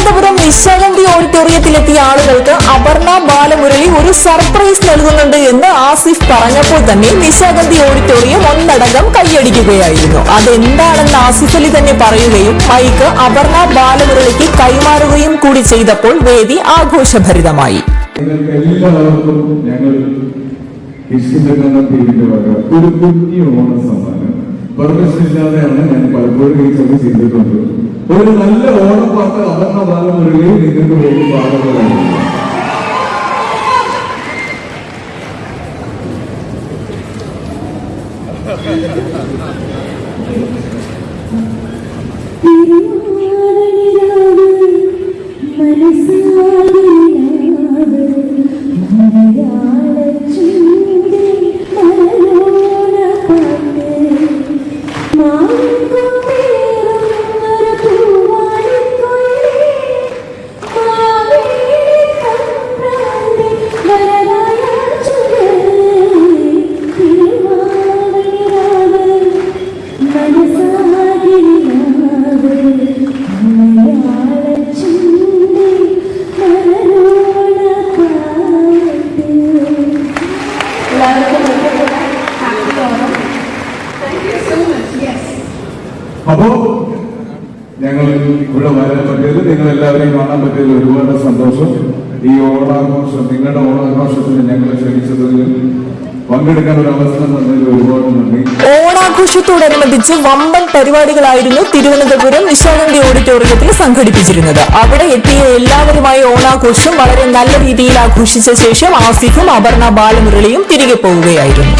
നിശാഗന്ധി ഓഡിറ്റോറിയത്തിലെത്തിയ ആളുകൾക്ക് അപർണ ബാലമുരളി ഒരു സർപ്രൈസ് നൽകുന്നുണ്ട് എന്ന് ആസിഫ് പറഞ്ഞപ്പോൾ തന്നെ നിശാഗന്ധി ഓഡിറ്റോറിയം ഒന്നടങ്കം കൈയടിക്കുകയായിരുന്നു. അതെന്താണെന്ന് ആസിഫ് അലി തന്നെ പറയുകയും മൈക്ക് അപർണ ബാലമുരളിക്ക് കൈമാറുകയും കൂടി ചെയ്തപ്പോൾ വേദി ആഘോഷഭരിതമായി. ഒരു കുഞ്ഞു ഓണ പെർമിഷൻ ഇല്ലാതെയാണ് ഞാൻ പലപ്പോഴും ഈ ചെറിയ ചെയ്തിട്ടുണ്ട്. ഒരു നല്ല ഓണപ്പാട്ട് അപർണ ബാലമുരളി നിങ്ങൾക്ക് വേണ്ടി പാടുന്നതാണ്. അപ്പോ ഞങ്ങൾ ഇവിടെ വരാൻ പറ്റിയത് നിങ്ങൾ എല്ലാവരെയും കാണാൻ പറ്റിയതിൽ ഒരുപാട് സന്തോഷം. ഈ ഓണാഘോഷം നിങ്ങളുടെ ഓണാഘോഷത്തിന് ഞങ്ങളെ ക്ഷണിച്ചതിൽ ഓണാഘോഷത്തോടനുബന്ധിച്ച് വമ്പൻ പരിപാടികളായിരുന്നു തിരുവനന്തപുരം നിശാഗന്ധി ഓഡിറ്റോറിയത്തിൽ സംഘടിപ്പിച്ചിരുന്നത്. അവിടെ എത്തിയ എല്ലാവരുമായി ഓണാഘോഷം വളരെ നല്ല രീതിയിൽ ആഘോഷിച്ച ശേഷം ആസിഫും അപർണ ബാലമുരളിയും തിരികെ പോവുകയായിരുന്നു.